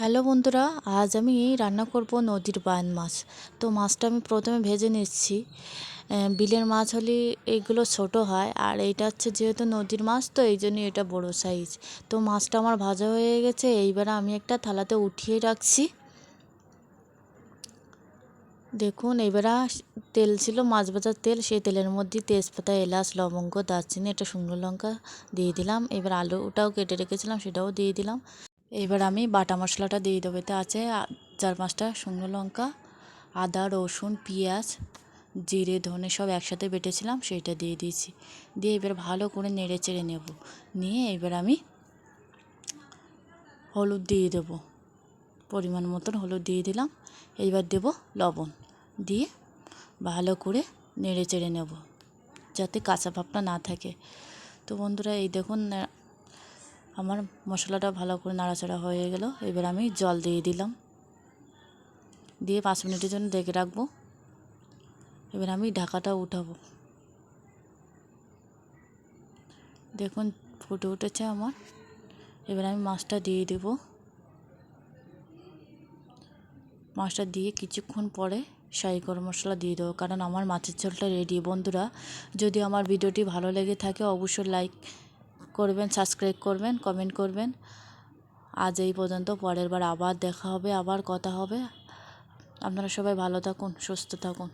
Hello বন্ধুরা, আজ আমি রান্না করব নদীর বান মাছ। তো মাছটা আমি প্রথমে ভেজে নিচ্ছি। বিলের মাছ হলে এইগুলো ছোট হয়, আর এইটা হচ্ছে যেহেতু নদীর মাছ, তো এই জন্য এটা বড় সাইজ। তো মাছটা আমার ভাজা হয়ে গেছে, এইবার আমি একটা থালাতে উঠিয়ে রাখছি। দেখুন এবারে তেল ছিল, মাছ ভাজার তেল, সেই তেলের মধ্যে তেজপাতা, এলাচ, লবঙ্গ, দারচিনি, একটা শুকনো লঙ্কা দিয়ে দিলাম। এবার আলুটাও কেটে রেখেছিলাম, সেটাও দিয়ে দিলাম। এবার আমি বাটা মশলাটা দিয়ে দেবো। এতে আছে চার পাঁচটা শুকনো লঙ্কা, আদা, রসুন, পেঁয়াজ, জিরে, ধনে সব একসাথে বেটেছিলাম, সেইটা দিয়ে দিয়েছি। দিয়ে এবার ভালো করে নেড়ে চেড়ে নেব। নিয়ে এবার আমি হলুদ দিয়ে দেবো। পরিমাণ মতন হলুদ দিয়ে দিলাম। এইবার দেব লবণ। দিয়ে ভালো করে নেড়ে চেড়ে নেব, যাতে কাঁচা ভাবটা না থাকে। তো বন্ধুরা, এই দেখুন আমার মশলাটা ভালো করে নাড়াচাড়া হয়ে গেল। এবার আমি জল দিয়ে দিলাম। দিয়ে পাঁচ মিনিটের জন্য দেখে রাখব। এবার আমি ঢাকাটা উঠাবো। দেখুন, ফুটে উঠেছে আমার। এবার আমি মাছটা দিয়ে দেব। মাছটা দিয়ে কিছুক্ষণ পরে শাহি গরম মশলা দিয়ে দেবো, কারণ আমার মাছের ঝোলটা রেডি বন্ধুরা, যদি আমার ভিডিওটি ভালো লেগে থাকে, অবশ্যই লাইক করবেন সাবস্ক্রাইব করবেন কমেন্ট করবেন। আজ এই পর্যন্ত, পরের বার আবার দেখা হবে, আবার কথা হবে। আপনারা সবাই ভালো থাকুন, সুস্থ থাকুন।